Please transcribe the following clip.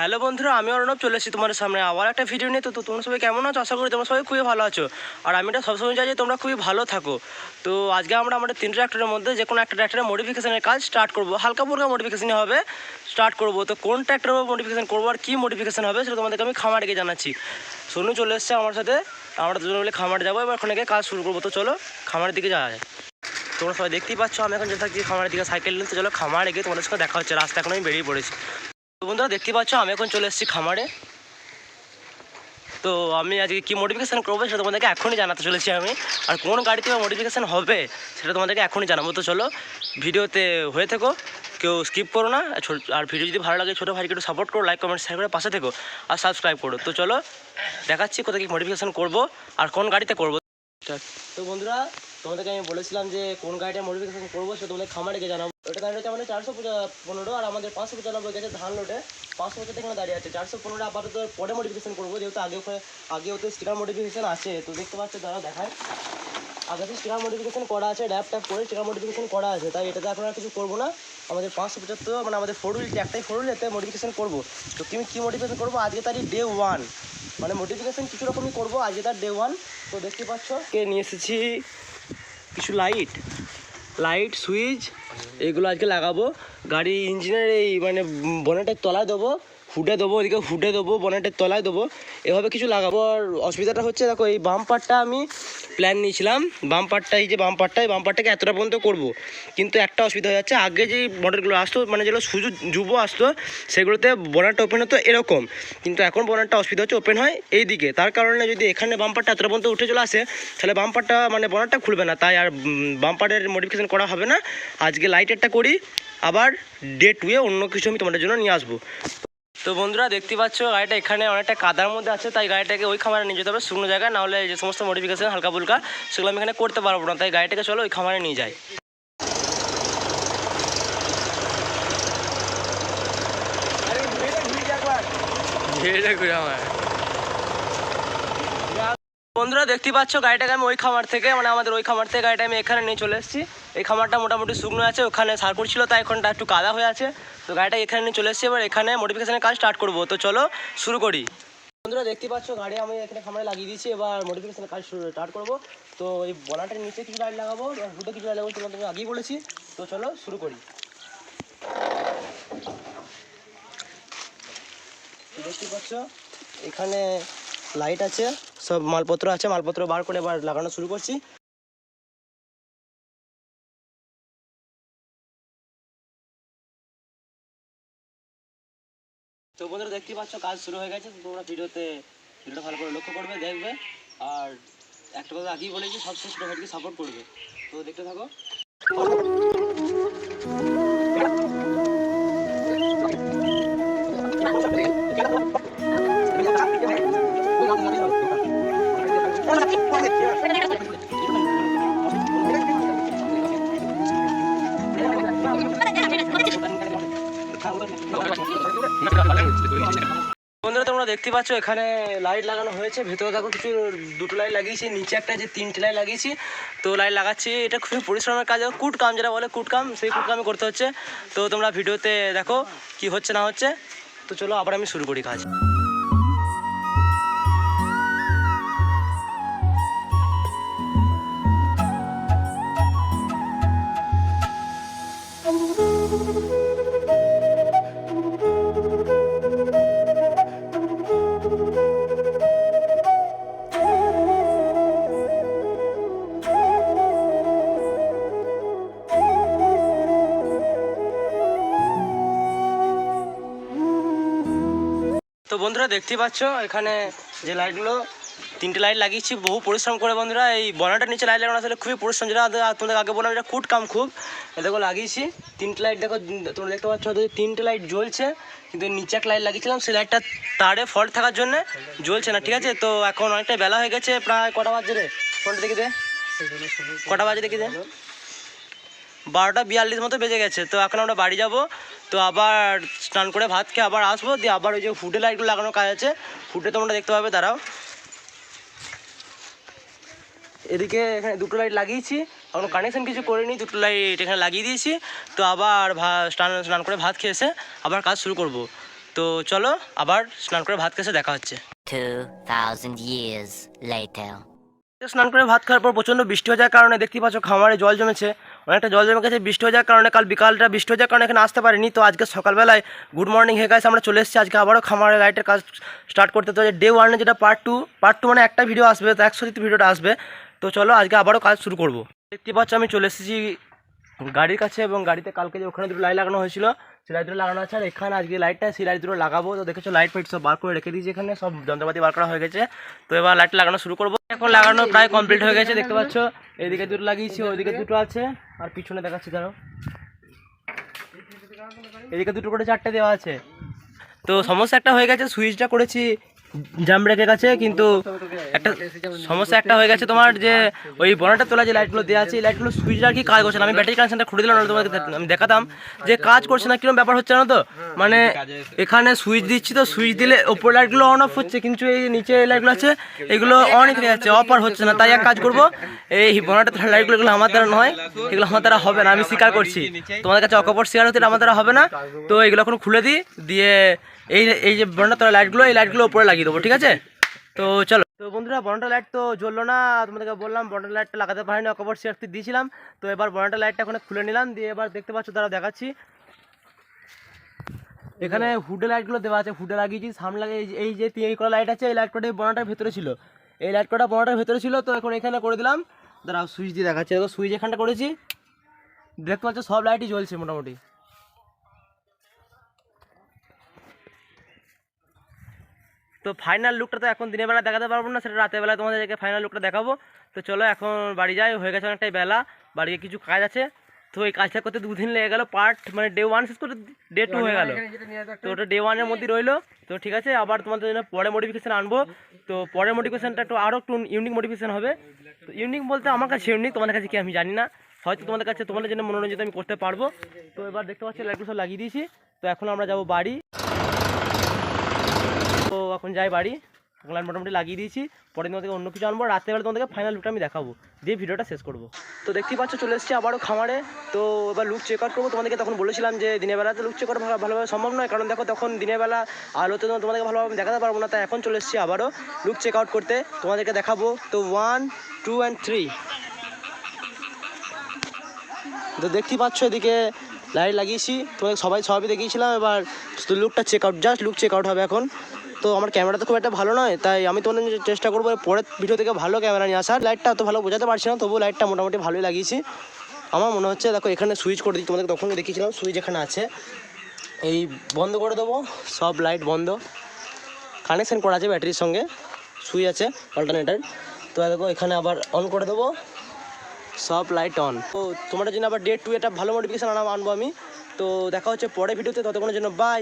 Hello বন্ধুরা, আমি অর্ণব, চলে এসেছি তোমাদের সামনে আবার একটা ভিডিও নিয়ে। তো তো তোমরা সবাই কেমন আছো? আশা করি তোমরা সবাই খুবই ভালো আছো। আর আমি এটা সবসময় চাই যে তোমরা খুবই ভালো থাকো। তো, আজকে আমরা আমাদের তিন ট্র্যাক্টরের মধ্যে যে কোনো একটা ট্র্যাক্টরের মডিফিকেশনের কাজ স্টার্ট করব। হালকা ফুলকা মডিফিকেশন হবে স্টার্ট করব। তো, কোন ট্র্যাক্টরের মডিফিকেশন করব আর কী মডিফিকেশন হবে, সেটা তোমাদেরকে আমি খামারে গিয়ে জানাচ্ছি। সোনু চলে এসছে আমার সাথে। আমরা দুজন মিলে খামারে যাব, এবার ওখানে কাজ শুরু করব। তো, চলো খামারের দিকে যাওয়া যায় তোমরা সবাই দেখতেই পাচ্ছ, আমি এখন যে থাকি খামারের দিকে সাইকেল নিতে চলো খামারে গিয়ে তোমাদের সঙ্গে দেখা হচ্ছে। রাস্তা এখন আমি বেরিয়ে পড়েছি। তো বন্ধুরা, দেখতে পাচ্ছ, আমি এখন চলে এসেছি খামারে। তো আমি আজকে কী মডিফিকেশান করব সেটা তোমাদেরকে এখনই জানাতে চলেছি আমি। আর কোন গাড়িতে মডিফিকেশান হবে সেটা তোমাদেরকে এখনই জানাব। তো চলো, ভিডিওতে হয়ে থেকো, কেউ স্কিপ করো না। আর ভিডিও যদি ভালো লাগে, ছোটো ভাইকে একটু সাপোর্ট করো লাইক কমেন্ট শেয়ার করে পাশে থেকো। আর সাবস্ক্রাইব করো। তো চলো, দেখাচ্ছি কোথায় কি মডিফিকেশান করব আর কোন গাড়িতে করব। তো বন্ধুরা তোমাদেরকে আমি বলেছিলাম যে কোন গাড়িটা মডিফিকেশন করব সেটা তোমাদের খামারে গিয়ে জানাব। ওটা দাঁড়িয়ে আছে আমাদের চারশো পনেরো আর আমাদের পাঁচশো পঁচানব্বই গেছে ধান লোটে পাঁচশো পঁচাত্তর এখানে দাঁড়িয়ে আছে। চারশো পনেরো আপাতত পরে মডিফিকেশন করব, যেহেতু আগে ওখানে আগে ওতে স্টিকার মডিফিকেশন আছে, তো দেখতে পাচ্ছ তারা দেখায়। আগে স্টিকার মডিফিকেশন করা আছে ড্যাপ ট্যাপ করে স্টিকার মডিফিকেশন করা আছে, তাই এটাতে এখন আর কিছু করব না। আমাদের পাঁচশো পঁচাত্তর মানে আমাদের ফোর হুইল একটাই ফোর হুইল এতে মডিফিকেশন করব। তো তুমি কী মডিফিকেশন করব? আজকে তারই ডে ওয়ান মানে মডিফিকেশন কিছু রকমই করব, আজকে তার ডে ওয়ান তো দেখতে পাচ্ছ, কে নিয়ে এসেছি? কিছু লাইট লাইট সুইচ এগুলো আজকে লাগাবো। গাড়ি ইঞ্জিনের এই মানে বোনেটের তলায় দেবো। ফুটে দেবো ওদিকে ফুটে দেবো, বনেটের তলায় দেবো, এভাবে কিছু লাগাবো। আর অসুবিধাটা হচ্ছে, দেখো, এই বাম্পারটা আমি প্ল্যান নিয়েছিলাম। বাম্পারটা এই যে বাম্পারটা এই বাম্পারটাকে এতটা পর্যন্ত করব। কিন্তু একটা অসুবিধা হয়ে যাচ্ছে, আগে যেই মডেলগুলো আসতো মানে যেগুলো সুযোগ যুব আসতো, সেগুলোতে বনারটা ওপেন হতো এরকম। কিন্তু এখন বনারটা অসুবিধা হচ্ছে ওপেন হয় এই দিকে তার কারণে যদি এখানে বাম্পারটা এতটা পর্যন্ত উঠে চলে আসে, তাহলে বাম্পারটা মানে বনারটা খুলবে না। তাই আর বাম্পারের মডিফিকেশন করা হবে না। আজকে লাইটেরটা করি, আবার ডে টুয়ে অন্য কিছু আমি তোমাদের জন্য নিয়ে আসব। তো বন্ধুরা দেখতে পাচ্ছ গাড়িটা এখানে অনেকটা কাদার মধ্যে আছে তাই গাড়িটাকে ওই খামারে নিয়ে যেতে হবে শুকনো জায়গায় নাহলে যে সমস্ত মডিফিকেশন হালকা ফুলকা সেগুলো আমি এখানে করতে পারব না তাই গাড়িটাকে চলো ওই খামারে নিয়ে যাই। বন্ধুরা, দেখতে পাচ্ছ গাড়িটাকে আমি ওই খামার থেকে মানে আমাদের ওই খামার থেকে গাড়িটা আমি এখানে নিয়ে চলে এসেছি। এই খামারটা মোটামুটি শুকনো আছে, ওখানে সার্কুট ছিল, তাই এখনটা একটু কাদা হয়ে আছে। তো গাড়িটা এখানে নিয়ে চলে এসেছি, এবার এখানে মডিফিকেশনের কাজ স্টার্ট করব। তো চলো শুরু করি। বন্ধুরা, দেখতে পাচ্ছ গাড়ি, আমি এখানে খামারে লাগিয়ে দিয়েছি, এবার মডিফিকেশনের কাজ স্টার্ট করব। তো এই বলাটার নিচে কিছু লাইট লাগাবো হুটে কিছু লাইট লাগাবো তোমাদের আগেই বলেছি। তো চলো শুরু করি। দেখতে পাচ্ছ, এখানে লাইট আছে। সব মালপত্র আছে, মালপত্র বার করে এবার লাগানো শুরু করছি। তো বন্ধুরা দেখতে পাচ্ছ, কাজ শুরু হয়ে গেছে। তোমরা ভিডিওতে, ভিডিওটা ভালো করে লক্ষ্য করবে, দেখবে। আর একটা কথা আগেই বলেছি সব শেষ সাপোর্ট করবে। তো দেখতে থাকো। বন্ধুরা, তোমরা দেখতে পাচ্ছ, এখানে লাইট লাগানো হয়েছে। ভেতরে দেখো কিছু, দুটো লাইট লাগিয়েছি, নিচে একটা যে তিনটে লাইট লাগিয়েছি, তো লাইট লাগাচ্ছি। এটা খুবই পরিশ্রমের কাজ কুট কাম যেটা বলে কুট কাম সেই কুট কামই করতে হচ্ছে। তো তোমরা ভিডিওতে দেখো কি হচ্ছে, না হচ্ছে। তো চলো, আবার আমি শুরু করি কাজ। বন্ধুরা দেখতেই পাচ্ছ, এখানে যে লাইটগুলো তিনটে লাইট লাগিয়েছি, বহু পরিশ্রম করে বন্ধুরা, এই বনাটার নিচে লাইট লাগানো আসলে খুবই পরিশ্রম। যেটা তোমাদের আগে বললাম এটা কুট কাম খুব দেখো লাগিয়েছি। তিনটে লাইট দেখো তোমরা দেখতে পাচ্ছ তিনটে লাইট জ্বলছে, কিন্তু নিচে একটা লাইট লাগিয়েছিলাম, সেই লাইটটা তারে ফল্ট থাকার জন্য জ্বলছে না, ঠিক আছে? তো এখন অনেকটা বেলা হয়ে গেছে, প্রায় কটা বাজে রে? ফোনটা দেখি দে। কটা বাজে দেখি দে। বারোটা বিয়াল্লিশ মতো বেজে গেছে। তো এখন আমরা বাড়ি যাব। তো আবার স্নান করে ভাত খেয়ে আবার আসব। দিয়ে আবার ওই যে ফুটে লাইটগুলো লাগানোর কাজ আছে। ফুটে তোমরা দেখতে পাবে দাঁড়াও। এদিকে এখানে দুটো লাইট লাগিয়েছি। এখন কানেকশন কিছু করিনি দুটো লাইট এখানে লাগিয়ে দিয়েছি। তো আবার স্নান স্নান করে ভাত খেয়ে এসে আবার কাজ শুরু করব। তো চলো আবার স্নান করে ভাত খেতে দেখা হচ্ছে। 2,000 years স্নান করে ভাত খাওয়ার পর প্রচণ্ড বৃষ্টি হয়ে যাওয়ার কারণে দেখতে পাচ্ছ খামারে জল জমেছে। অনেকটা জল জমে গেছে, বৃষ্টি হয়ে যাওয়ার কারণে কাল বিকালটা বৃষ্টি হয়ে যাওয়ার কারণে এখানে আসতে পারিনি। তো আজকে সকালবেলায় গুড মর্নিং হয়ে গেছে আমরা চলে এসেছি। আজকে আবারও খামারের লাইটের কাজ স্টার্ট করতে। তো ডে ওয়ানে যেটা পার্ট টু পার্ট টু মানে একটা ভিডিও আসবে, তো একশো ভিডিওটা আসবে। তো চলো আজকে আবারও কাজ শুরু করব। দেখতে পাচ্ছ আমি চলে এসেছি গাড়ির কাছে এবং গাড়িতে কালকে যে ওখানে দুটো লাইট লাগানো হয়েছিল সেই লাইট দুটো লাগানো আছে। আর এখানে আজকে লাইটটা সেই লাইট দুটো লাগাবো। তো দেখেছ লাইট ফাইট সব বার করে রেখে দিয়েছি এখানে। সব যন্ত্রপাতি বার করা হয়ে গেছে। তো এবার লাইট লাগানো শুরু করব। এখন লাগানো প্রায় কমপ্লিট হয়ে গেছে, দেখতে পাচ্ছ। এদিকে দুটো লাগিয়েছি ওইদিকে দুটো আছে। আর পিছনে দেখাচ্ছি, দাঁড়াও। এদিকে দুটো করে চারটে দেওয়া আছে। তো সমস্যা একটা হয়ে গেছে সুইচটা করেছি। জাম ব্রেকের কাছে কিন্তু একটা সমস্যা একটা হয়ে গেছে তোমার যে ওই বনাটা তোলা যে লাইটগুলো দেওয়া আছে, এই লাইটগুলো সুইচটা আর কি কাজ করছে না? আমি ব্যাটারি কানেকশনটা খুলে দিলাম তোমাকে আমি দেখাতাম যে কাজ করছে না কীরকম ব্যাপার হচ্ছে না তো? মানে এখানে সুইচ দিচ্ছি তো সুইচ দিলে ওপর লাইটগুলো অন অফ হচ্ছে, কিন্তু এই নিচে এই লাইটগুলো আছে, এগুলো অনই হয়ে যাচ্ছে অফ আর হচ্ছে না। তাই এক কাজ করব, এই বনাটা তোলা লাইটগুলো এগুলো আমার দ্বারা নয়, এগুলো আমার দ্বারা হবে না, আমি স্বীকার করছি। তোমাদের কাছে অকপর স্বীকার এটা আমার দ্বারা হবে না। তো এগুলো এখন খুলে দিই, দিয়ে এই এই যে বনাটা তোলা লাইটগুলো এই লাইটগুলো উপরে লাগিয়ে দেবো, ঠিক আছে? তো চলো। তো বন্ধুরা বনটা লাইট তো জ্বললো না, তোমাদেরকে বললাম বনটা লাইটটা লাগাতে পারিনি অকবর সিয়ারতে দিয়েছিলাম। তো এবার বনটা লাইটটা ওখানে খুলে নিলাম, দিয়ে এবার দেখতে পাচ্ছ তারা দেখাচ্ছি। এখানে হুডে লাইটগুলো দেওয়া আছে হুডে লাগিয়েছি, সামনে লাগে এই যে- এই করা লাইট আছে, এই লাইট কটা বনাটার ভেতরে ছিল। এই লাইট কটা বনাটার ভেতরে ছিল, তো এখন এখানে করে দিলাম। দাঁড়াও সুইচ দিয়ে দেখাচ্ছে, দেখো সুইচ এখানটা করেছি। দেখতে পাচ্ছ, সব লাইটই জ্বলছে মোটামুটি। তো ফাইনাল লুকটা তো এখন দিনের বেলা দেখাতে পারব না, সেটা রাতের বেলা তোমাদেরকে ফাইনাল লুকটা দেখাবো। তো চলো এখন বাড়ি যাই, হয়ে গেছে অনেকটাই বেলা, বাড়িতে কিছু কাজ আছে। তো এই কাজটা করতে দুদিন লেগে গেলো পার্ট মানে ডে ওয়ান শেষ করতে ডে টু হয়ে গেল। তো ওটা ডে ওয়ানের মধ্যেই রইল। তো ঠিক আছে, আবার তোমাদের জন্য পরে মডিফিকেশান আনব। তো পরের মডিফিকেশানটা একটু আরও একটু ইউনিক মডিফিকেশান হবে। তো ইউনিক বলতে আমার কাছে ইউনিক তোমাদের কাছে কি আমি জানি না। হয়তো তোমাদের কাছে তোমাদের জন্য মনোরঞ্জিত আমি করতে পারব। তো এবার দেখতে পাচ্ছি লাইটগুলো সব লাগিয়ে দিয়েছি। তো এখন আমরা যাব বাড়ি। তো এখন যাই বাড়ি লাইট মোটামুটি লাগিয়ে দিয়েছি। পরে তোমাদেরকে অন্য কিছু আনব রাত্রেবেলা তোমাদেরকে ফাইনাল লুকটা আমি দেখাবো। দিয়ে ভিডিওটা শেষ করব। তো দেখতেই পাচ্ছ, চলে এসেছি আবারও খামারে। তো এবার লুক চেক আউট করব। তোমাদেরকে তখন বলেছিলাম যে দিনের বেলাতে লুক চেক আউট ভালোভাবে সম্ভব নয়। কারণ দেখো, তখন দিনের বেলা আলোতে তোমাদেরকে ভালোভাবে দেখাতে পারব না। তাই এখন চলে এসেছি আবারও লুক চেক আউট করতে। তোমাদেরকে দেখাবো। তো ওয়ান টু অ্যান্ড থ্রি তো দেখতেই পাচ্ছ এদিকে লাইট লাগিয়েছি। তোমাদের সবাই সবই দেখিয়েছিলাম। এবার শুধু লুকটা check out just look check out হবে এখন। তো আমার ক্যামেরা তো খুব একটা ভালো নয়, তাই আমি তোমাদের চেষ্টা করব পরের ভিডিও থেকে ভালো ক্যামেরা নিয়ে আসার। লাইটটা অত ভালো বোঝাতে পারছি না, তবুও লাইটটা মোটামুটি ভালোই লাগিয়েছি। আমার মনে হচ্ছে, দেখো, এখানে সুইচ করে দিই তোমাদের তখন দেখিয়েছিলাম সুইচ এখানে আছে। এই বন্ধ করে দেবো, সব লাইট বন্ধ। কানেকশান করা আছে ব্যাটারির সঙ্গে সুইচ আছে অল্টারনেটার তো দেখো, এখানে আবার অন করে দেবো, সব লাইট অন তো তোমাদের জন্য আবার ডেট টু এটা ভালো মডিফিকেশান আনব আমি। তো দেখা হচ্ছে পরে ভিডিওতে ততক্ষণের জন্য বাই